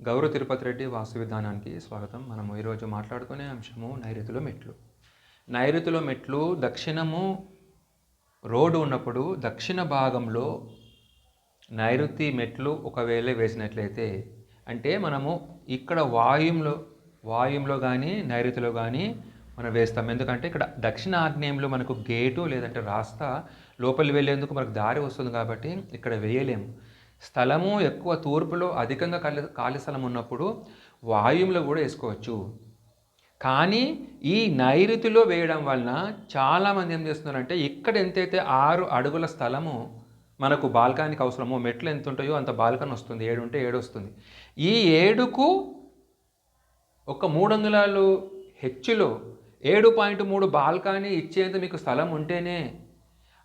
గౌరవ తిరుపతి రెడ్డి వాస్తు విధానానికి స్వాగతం. మనము ఈరోజు మాట్లాడుకునే అంశము నైరుతిలో మెట్లు. నైరుతిలో మెట్లు దక్షిణము రోడ్డు ఉన్నప్పుడు దక్షిణ భాగంలో నైరుతి మెట్లు ఒకవేళ వేసినట్లయితే అంటే మనము ఇక్కడ వాయుంలో వాయుంలో కానీ నైరుతిలో కానీ మనం వేస్తాం. ఎందుకంటే ఇక్కడ దక్షిణ ఆగ్నేయంలో మనకు గేటు లేదంటే రాస్తా లోపలి వెళ్ళేందుకు మనకు దారి వస్తుంది కాబట్టి ఇక్కడ వేయలేము. స్థలము ఎక్కువ తూర్పులో అధికంగా ఖాళీ ఖాళీ స్థలం ఉన్నప్పుడు వాయువులో కూడా వేసుకోవచ్చు. కానీ ఈ నైరుతిలో వేయడం వలన చాలామంది ఏం చేస్తున్నారంటే ఇక్కడ ఎంతైతే ఆరు అడుగుల స్థలము మనకు బాల్కానికి అవసరమో మెట్లు ఎంత ఉంటాయో అంత బాల్కన్ వస్తుంది. ఏడు ఉంటే ఏడు వస్తుంది. ఈ ఏడుకు ఒక మూడు వందలాలు హెచ్చులో ఏడు పాయింట్ మూడు బాల్కానీ ఇచ్చేంత మీకు స్థలం ఉంటేనే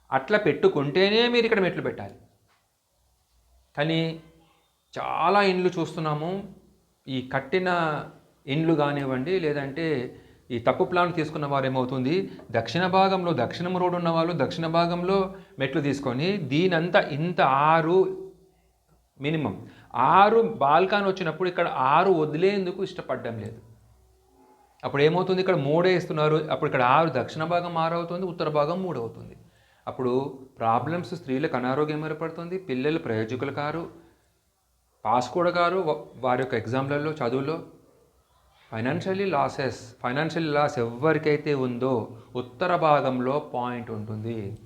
అట్లా పెట్టుకుంటేనే మీరు ఇక్కడ మెట్లు పెట్టాలి. కానీ చాలా ఇండ్లు చూస్తున్నాము. ఈ కట్టిన ఇండ్లు కానివ్వండి లేదంటే ఈ తప్పు ప్లాన్ తీసుకున్న వారు ఏమవుతుంది? దక్షిణ భాగంలో దక్షిణం రోడ్డు ఉన్న వాళ్ళు దక్షిణ భాగంలో మెట్లు తీసుకొని దీనంతా ఇంత ఆరు మినిమం. ఆరు బాల్కాన్ వచ్చినప్పుడు ఇక్కడ ఆరు వదిలేందుకు ఇష్టపడడం లేదు. అప్పుడు ఏమవుతుంది? ఇక్కడ మూడే ఇస్తున్నారు. అప్పుడు ఇక్కడ ఆరు దక్షిణ భాగం ఆరు అవుతుంది ఉత్తర భాగం మూడు అవుతుంది అప్పుడు ప్రాబ్లమ్స్ స్త్రీలకు అనారోగ్యం ఏర్పడుతుంది పిల్లలు ప్రయోజకులు కారు పాస్ కూడా కారు వారి యొక్క ఎగ్జామ్లలో చదువులో. ఫైనాన్షియల్లీ లాసెస్ ఫైనాన్షియల్ లాస్ ఎవరికైతే ఉందో ఉత్తర భాగంలో పాయింట్ ఉంటుంది.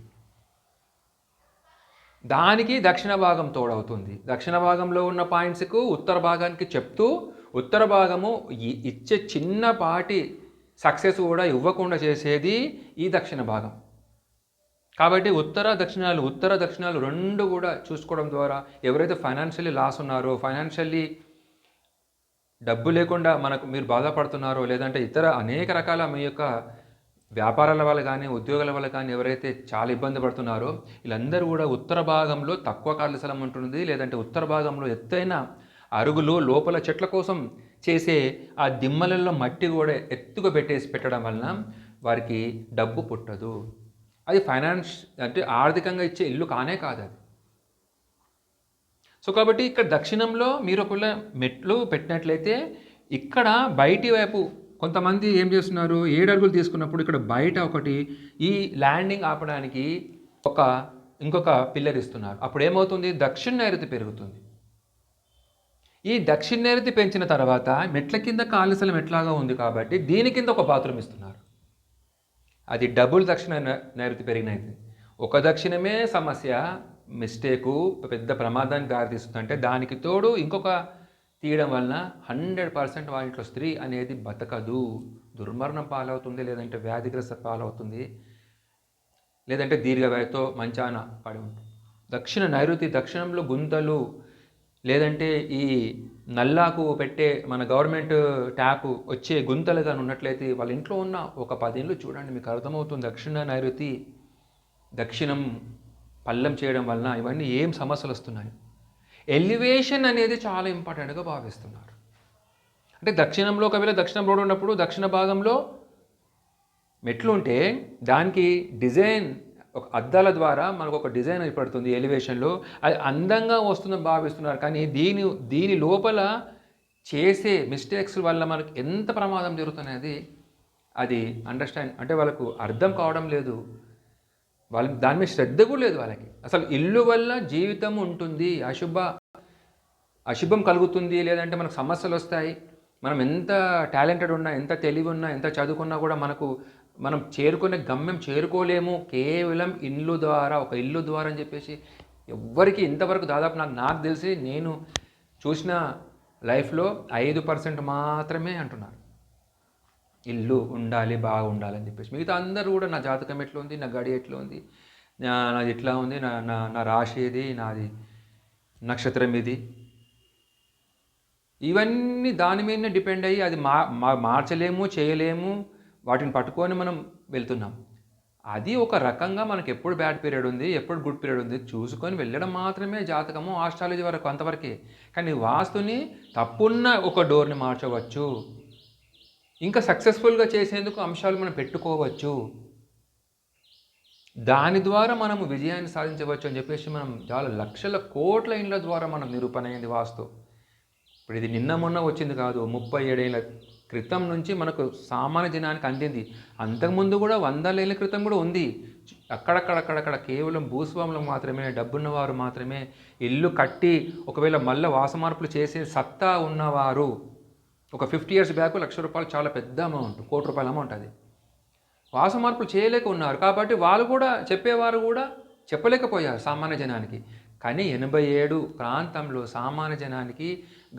దానికి దక్షిణ భాగం తోడవుతుంది. దక్షిణ భాగంలో ఉన్న పాయింట్స్కు ఉత్తర భాగానికి చెప్తూ ఉత్తర భాగము ఇచ్చే చిన్నపాటి సక్సెస్ కూడా ఇవ్వకుండా చేసేది ఈ దక్షిణ భాగం. కాబట్టి ఉత్తర దక్షిణాలు ఉత్తర దక్షిణాలు రెండు కూడా చూసుకోవడం ద్వారా ఎవరైతే ఫైనాన్షియల్లీ లాస్ ఉన్నారో ఫైనాన్షియల్లీ డబ్బు లేకుండా మనకు మీరు బాధపడుతున్నారో లేదంటే ఇతర అనేక రకాల మీ యొక్క వ్యాపారాల వల్ల కానీ ఉద్యోగాల వల్ల కానీ ఎవరైతే చాలా ఇబ్బంది పడుతున్నారో వీళ్ళందరూ కూడా ఉత్తర భాగంలో తక్కువ కాళ్ళ స్థలం ఉంటుంది. లేదంటే ఉత్తర భాగంలో ఎత్తైన అరుగులు లోపల చెట్ల కోసం చేసే ఆ దిమ్మలలో మట్టి కూడా ఎత్తుగా పెట్టేసి పెట్టడం వలన వారికి డబ్బు పుట్టదు. అది ఫైనాన్స్ అంటే ఆర్థికంగా ఇచ్చే ఇల్లు కానే కాదు అది. సో కాబట్టి ఇక్కడ దక్షిణంలో మీరు ఒకవేళ మెట్లు పెట్టినట్లయితే ఇక్కడ బయటి వైపు కొంతమంది ఏం చేస్తున్నారు? ఏడు అడుగులు తీసుకున్నప్పుడు ఇక్కడ బయట ఒకటి ఈ ల్యాండింగ్ ఆపడానికి ఒక ఇంకొక పిల్లర్ ఇస్తున్నారు. అప్పుడు ఏమవుతుంది? దక్షిణ నైరుతి పెరుగుతుంది. ఈ దక్షిణ నైరుతి పెంచిన తర్వాత మెట్ల కింద ఖాళీ స్థలం ఎట్లాగా ఉంది కాబట్టి దీని కింద ఒక బాత్రూమ్ ఇస్తున్నారు. అది డబుల్ దక్షిణ నైరుతి పెరిగినది ఒక దక్షిణమే సమస్య మిస్టేకు పెద్ద ప్రమాదానికి దారితీస్తుంది అంటే దానికి తోడు ఇంకొక తీయడం వలన హండ్రెడ్ పర్సెంట్ వాళ్ళ ఇంట్లో స్త్రీ అనేది బతకదు. దుర్మరణం పాలవుతుంది లేదంటే వ్యాధిగ్రస్త పాలవుతుంది లేదంటే దీర్ఘవ్యాధితో మంచాన పడి ఉంటుంది. దక్షిణ నైరుతి దక్షిణంలో గుంతలు లేదంటే ఈ నల్లాకు పెట్టే మన గవర్నమెంట్ ట్యాప్ వచ్చే గుంతలు కానీ ఉన్నట్లయితే వాళ్ళ ఇంట్లో ఉన్న ఒక పదేళ్ళు చూడండి మీకు అర్థమవుతుంది. దక్షిణ నైరుతి దక్షిణం పల్లం చేయడం వలన ఇవన్నీ ఏం సమస్యలు వస్తున్నాయి? ఎలివేషన్ అనేది చాలా ఇంపార్టెంట్గా భావిస్తున్నారు. అంటే దక్షిణంలో ఒకవేళ దక్షిణం రోడ్ ఉన్నప్పుడు దక్షిణ భాగంలో మెట్లు ఉంటే దానికి డిజైన్ ఒక అద్దాల ద్వారా మనకు ఒక డిజైన్ ఏర్పడుతుంది ఎలివేషన్లో. అది అందంగా వస్తుందని భావిస్తున్నారు. కానీ దీని దీని లోపల చేసే మిస్టేక్స్ వల్ల మనకు ఎంత ప్రమాదం జరుగుతున్నది అది అండర్స్టాండ్ అంటే వాళ్ళకు అర్థం కావడం లేదు. వాళ్ళ దాని మీద శ్రద్ధ కూడా లేదు వాళ్ళకి. అసలు ఇల్లు వల్ల జీవితం ఉంటుంది అశుభ అశుభం కలుగుతుంది లేదంటే మనకు సమస్యలు వస్తాయి. మనం ఎంత టాలెంటెడ్ ఉన్నా ఎంత తెలివి ఉన్నా ఎంత చదువుకున్నా కూడా మనకు మనం చేరుకునే గమ్యం చేరుకోలేము. కేవలం ఇల్లు ద్వారా ఒక ఇల్లు ద్వారా అని చెప్పేసి ఎవ్వరికి ఇంతవరకు దాదాపు నాకు నాకు తెలిసి నేను చూసిన లైఫ్లో ఐదు పర్సెంట్ మాత్రమే అంటున్నారు. ఇల్లు ఉండాలి బాగా ఉండాలి అని చెప్పేసి. మిగతా అందరూ కూడా నా జాతకం ఎట్లా ఉంది నా గడి ఎట్లా ఉంది నాది ఎట్లా ఉంది నా నా నా రాశి ఏది నాది నక్షత్రం ఇది ఇవన్నీ దాని మీదనే డిపెండ్ అయ్యి అది మా మా- మార్చలేము చేయలేము. వాటిని పట్టుకొని మనం వెళ్తున్నాం. అది ఒక రకంగా మనకి ఎప్పుడు బ్యాడ్ పీరియడ్ ఉంది ఎప్పుడు గుడ్ పీరియడ్ ఉంది చూసుకొని వెళ్ళడం మాత్రమే జాతకము ఆస్ట్రాలజీ వరకు అంతవరకే కానీ వాస్తుని తప్పున్న ఒక డోర్ని మార్చవచ్చు. ఇంకా సక్సెస్ఫుల్గా చేసేందుకు అంశాలు మనం పెట్టుకోవచ్చు. దాని ద్వారా మనము విజయాన్ని సాధించవచ్చు అని చెప్పేసి మనం చాలా లక్షల కోట్ల ఇండ్ల ద్వారా మనం నిరూపణ అయింది వాస్తు. ఇప్పుడు ఇది నిన్న మొన్న వచ్చింది కాదు ముప్పై ఏడేళ్ళ క్రితం నుంచి మనకు సామాన్య జనానికి అందింది. అంతకుముందు కూడా వందల ఏళ్ళ క్రితం కూడా ఉంది. అక్కడక్కడక్కడక్కడ కేవలం భూస్వాములు మాత్రమే డబ్బున్నవారు మాత్రమే ఇల్లు కట్టి ఒకవేళ మళ్ళీ వాస మార్పులు చేసే సత్తా ఉన్నవారు ఒక ఫిఫ్టీ ఇయర్స్ బ్యాక్ లక్ష రూపాయలు చాలా పెద్ద అమౌంట్ కోటి రూపాయల అమౌంట్ అది. వాస మార్పులు చేయలేక ఉన్నారు. కాబట్టి వాళ్ళు కూడా చెప్పేవారు కూడా చెప్పలేకపోయారు సామాన్య జనానికి. కానీ ఎనభై ఏడు ప్రాంతంలో సామాన్య జనానికి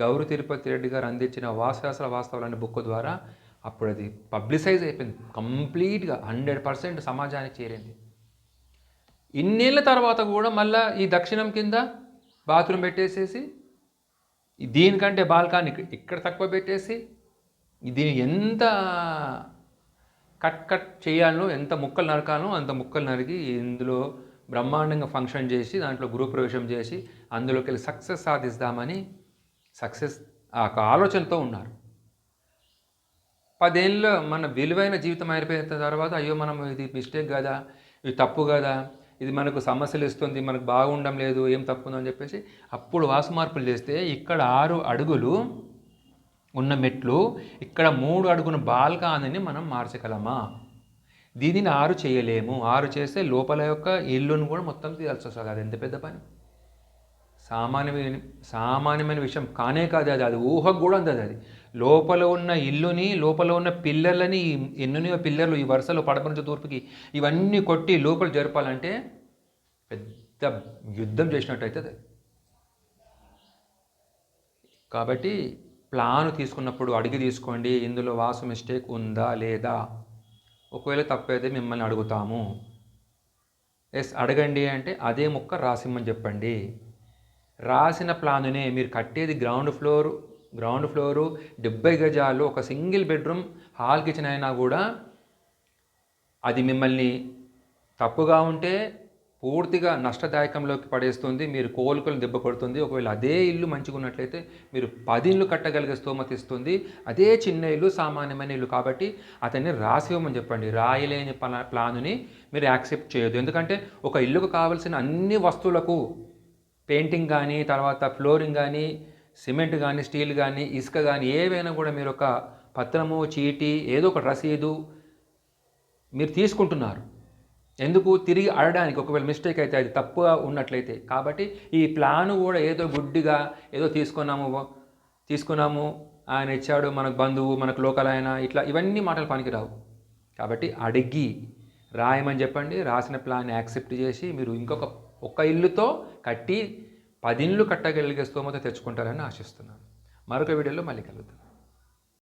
గౌరు తిరుపతి రెడ్డి గారు అందించిన వాసశాస్త్ర వాస్తవాలనే బుక్ ద్వారా అప్పుడు అది పబ్లిసైజ్ అయిపోయింది. కంప్లీట్గా హండ్రెడ్ పర్సెంట్ సమాజానికి చేరింది. ఇన్నేళ్ళ తర్వాత కూడా మళ్ళీ ఈ దక్షిణం కింద బాత్రూమ్ పెట్టేసేసి దీనికంటే బాల్కాని ఇక్కడ ఇక్కడ తక్కువ పెట్టేసి దీని ఎంత కట్ కట్ చేయాలనో ఎంత ముక్కలు నరకాలనో అంత ముక్కలు నరికి ఇందులో బ్రహ్మాండంగా ఫంక్షన్ చేసి దాంట్లో గృహప్రవేశం చేసి అందులోకి వెళ్ళి సక్సెస్ సాధిస్తామని సక్సెస్ ఆ ఒక ఆలోచనతో ఉన్నారు. పదేళ్ళలో మన విలువైన జీవితం అయిపోయిన తర్వాత అయ్యో మనం ఇది మిస్టేక్ కదా ఇది తప్పు కదా ఇది మనకు సమస్యలు ఇస్తుంది మనకు బాగుండడం లేదు ఏం తప్పు ఉందని చెప్పేసి అప్పుడు వాసు మార్పులు చేస్తే ఇక్కడ ఆరు అడుగులు ఉన్న మెట్లు ఇక్కడ మూడు అడుగున బాల్కానని మనం మార్చగలమా? దీనిని ఆరు చేయలేము. ఆరు చేస్తే లోపల యొక్క ఇల్లును కూడా మొత్తం తీయాల్సి వస్తుంది. అది ఎంత పెద్ద పని? సామాన్యమైన సామాన్యమైన విషయం కానే కాదు అది. అది ఊహకు కూడా ఉంది అది. లోపల ఉన్న ఇల్లుని లోపల ఉన్న పిల్లర్లని ఎన్ని పిల్లర్లు ఈ వరుసలో పడప తూర్పుకి ఇవన్నీ కొట్టి లోపల జరపాలంటే పెద్ద యుద్ధం చేసినట్టయితే అది. కాబట్టి ప్లాన్ తీసుకున్నప్పుడు అడిగి తీసుకోండి ఇందులో వాసు మిస్టేక్ ఉందా లేదా? ఒకవేళ తప్పైతే మిమ్మల్ని అడుగుతాము. ఎస్ అడగండి అంటే అదే ముక్క రాసిమ్మని చెప్పండి. రాసిన ప్లానునే మీరు కట్టేది గ్రౌండ్ ఫ్లోర్ గ్రౌండ్ ఫ్లోరు డెబ్బై గజాలు ఒక సింగిల్ బెడ్రూమ్ హాల్ కిచెన్ అయినా కూడా అది మిమ్మల్ని తప్పుగా ఉంటే పూర్తిగా నష్టదాయకంలోకి పడేస్తుంది మీరు కోలుకలు దెబ్బ కొడుతుంది. ఒకవేళ అదే ఇల్లు మంచిగా ఉన్నట్లయితే మీరు పది ఇల్లు కట్టగలిగే స్తోమత ఇస్తుంది. అదే చిన్న ఇల్లు సామాన్యమైన ఇల్లు కాబట్టి అతన్ని రాసివ్వమని చెప్పండి. రాయలేని పలా ప్లానుని మీరు యాక్సెప్ట్ చేయొద్దు. ఎందుకంటే ఒక ఇల్లుకు కావాల్సిన అన్ని వస్తువులకు పెయింటింగ్ కానీ తర్వాత ఫ్లోరింగ్ కానీ సిమెంట్ కానీ స్టీల్ కానీ ఇసుక కానీ ఏవైనా కూడా మీరు ఒక పత్రము చీటీ ఏదో ఒక రసీదు మీరు తీసుకుంటున్నారు. ఎందుకు? తిరిగి అడడానికి ఒకవేళ మిస్టేక్ అయితే అది తప్పుగా ఉన్నట్లయితే. కాబట్టి ఈ ప్లాన్ కూడా ఏదో గుడ్డిగా ఏదో తీసుకున్నాము తీసుకున్నాము ఆయన ఇచ్చాడు మనకు బంధువు మనకు లోకల్ ఆయన ఇట్లా ఇవన్నీ మాటలు పనికిరావు. కాబట్టి అడిగి రాయమని చెప్పండి. రాసిన ప్లాన్ యాక్సెప్ట్ చేసి మీరు ఇంకొక ఒక్క ఇల్లుతో కట్టి పది ఇల్లు కట్టగలిగే స్తోమత తెచ్చుకుంటారని ఆశిస్తున్నాను. మరొక వీడియోలో మళ్ళీ కలుగుతాను